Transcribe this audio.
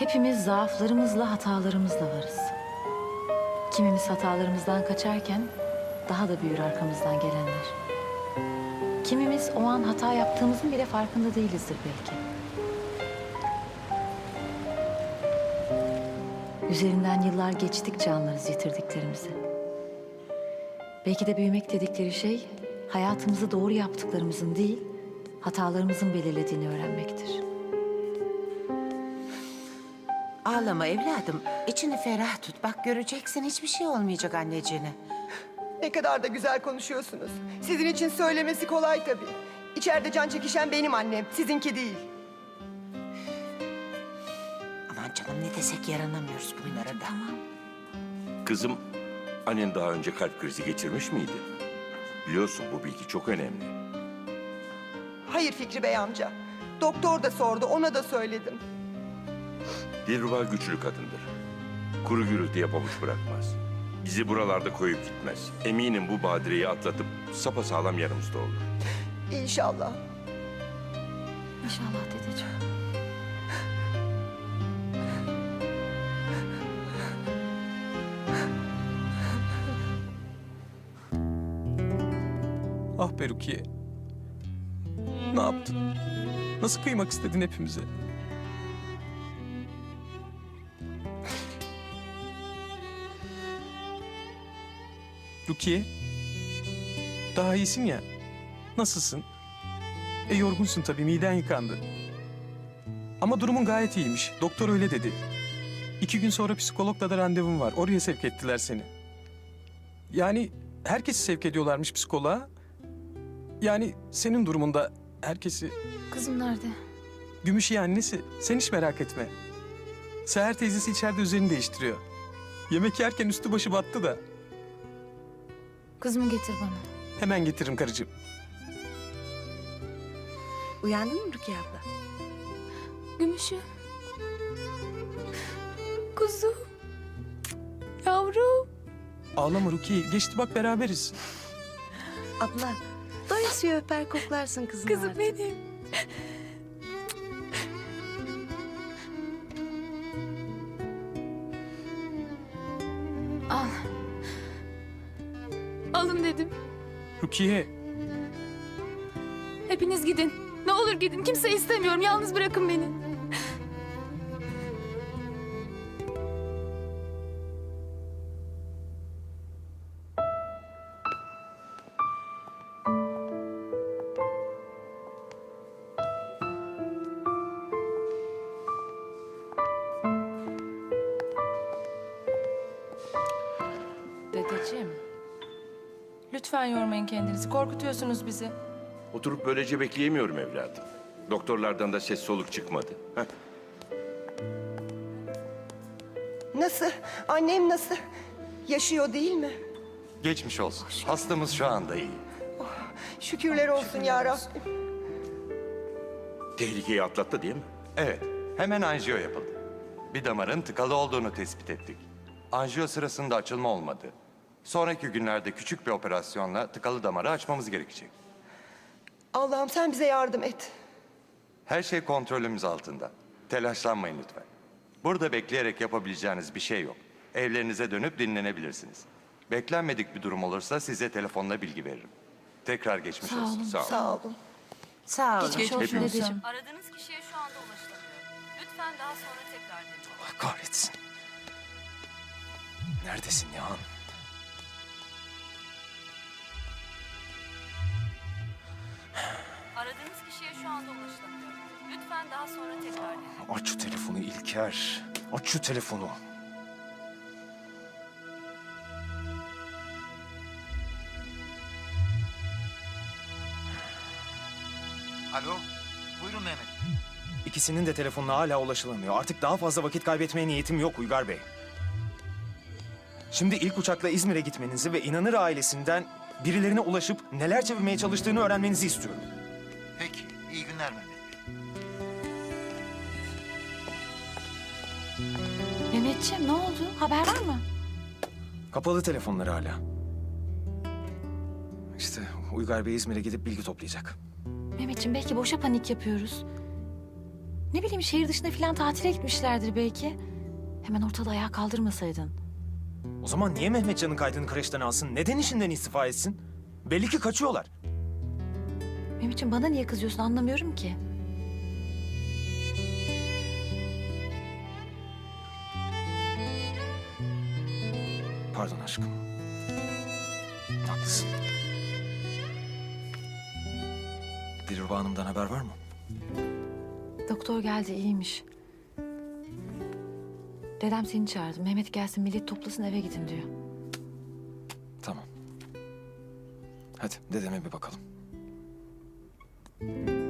Hepimiz zaaflarımızla, hatalarımızla varız. Kimimiz hatalarımızdan kaçarken daha da büyür arkamızdan gelenler. Kimimiz o an hata yaptığımızın bile farkında değilizdir belki. Üzerinden yıllar geçtikçe anlarız yitirdiklerimizi. Belki de büyümek dedikleri şey hayatımızı doğru yaptıklarımızın değil, hatalarımızın belirlediğini öğrenmektir. Ağlama evladım. İçini ferah tut. Bak göreceksin hiçbir şey olmayacak anneciğine. Ne kadar da güzel konuşuyorsunuz. Sizin için söylemesi kolay tabii. İçeride can çekişen benim annem, sizinki değil. Aman canım ne desek yaranamıyoruz bunlara da. Kızım, annen daha önce kalp krizi geçirmiş miydi? Biliyorsun bu bilgi çok önemli. Hayır Fikri Bey amca. Doktor da sordu, ona da söyledim. Dilruba güçlü kadındır. Kuru gürültüye pabuç bırakmaz. Bizi buralarda koyup gitmez. Eminim bu badireyi atlatıp sapasağlam yanımızda olur. İnşallah. İnşallah dedeciğim. Ah be Rukiye. Ne yaptın? Nasıl kıymak istedin hepimize? Rukiye. Daha iyisin ya. Nasılsın? E yorgunsun tabii miden yıkandı. Ama durumun gayet iyiymiş. Doktor öyle dedi. İki gün sonra psikologla da randevum var. Oraya sevk ettiler seni. Yani herkesi sevk ediyorlarmış psikoloğa. Yani senin durumunda herkesi... Kızım nerede? Gümüşü annesi. Sen hiç merak etme. Seher teyzesi içeride üzerini değiştiriyor. Yemek yerken üstü başı battı da. Kızımı getir bana. Hemen getiririm karıcığım. Uyandın mı Rukiye abla? Gümüşü. Kuzum. Yavrum. Ağlama Rukiye. Geçti bak beraberiz. Abla doyasıya öper koklarsın kızım Kızım benim. Dedim. Rukiye. Hepiniz gidin. Ne olur gidin. Kimseyi istemiyorum. Yalnız bırakın beni. Dedeciğim. Lütfen yormayın kendinizi. Korkutuyorsunuz bizi. Oturup böylece bekleyemiyorum evladım. Doktorlardan da ses soluk çıkmadı. Heh. Nasıl? Annem nasıl? Yaşıyor değil mi? Geçmiş olsun. Hastamız şu anda iyi. Şükürler olsun ya Rabbim. Tehlikeyi atlattı değil mi? Evet, hemen anjiyo yapıldı. Bir damarın tıkalı olduğunu tespit ettik. Anjiyo sırasında açılma olmadı. Sonraki günlerde küçük bir operasyonla tıkalı damarı açmamız gerekecek. Allah'ım sen bize yardım et. Her şey kontrolümüz altında. Telaşlanmayın lütfen. Burada bekleyerek yapabileceğiniz bir şey yok. Evlerinize dönüp dinlenebilirsiniz. Beklenmedik bir durum olursa size telefonla bilgi veririm. Tekrar geçmiş olsun. Sağ ol. Sağ olun. Sağ olun. Geçmiş olsun Hepimiz. dedeciğim. Aradığınız kişiye şu anda ulaşılamıyor. Lütfen daha sonra tekrar deneyin. Allah kahretsin. Neredesin Nihan? Aradığınız kişiye şu anda ulaşılamıyor. Lütfen daha sonra tekrar deneyin. Aç şu telefonu İlker. Aç şu telefonu. Alo, buyurun Mehmet. İkisinin de telefonuna hala ulaşılamıyor. Artık daha fazla vakit kaybetmeye niyetim yok Uygar Bey. Şimdi ilk uçakla İzmir'e gitmenizi ve inanır ailesinden birilerine ulaşıp neler çevirmeye çalıştığını öğrenmenizi istiyorum. İyi günler Mehmet Bey. Mehmetciğim ne oldu? Haber var mı? Kapalı telefonları hala. İşte Uygar Bey İzmir'e gidip bilgi toplayacak. Mehmetciğim belki boşa panik yapıyoruz. Ne bileyim şehir dışında falan tatile gitmişlerdir belki. Hemen ortalığı ayağa kaldırmasaydın. O zaman niye Mehmetcan'ın kaydını kreşten alsın? Neden işinden istifa etsin? Belli ki kaçıyorlar. Mehmetciğim bana niye kızıyorsun anlamıyorum ki. Pardon aşkım. Haklısın. Dilruba Hanım'dan haber var mı? Doktor geldi iyiymiş. Dedem seni çağırdı. Mehmet gelsin millet toplasın eve gidin diyor. Tamam. Hadi dedeme bir bakalım. Música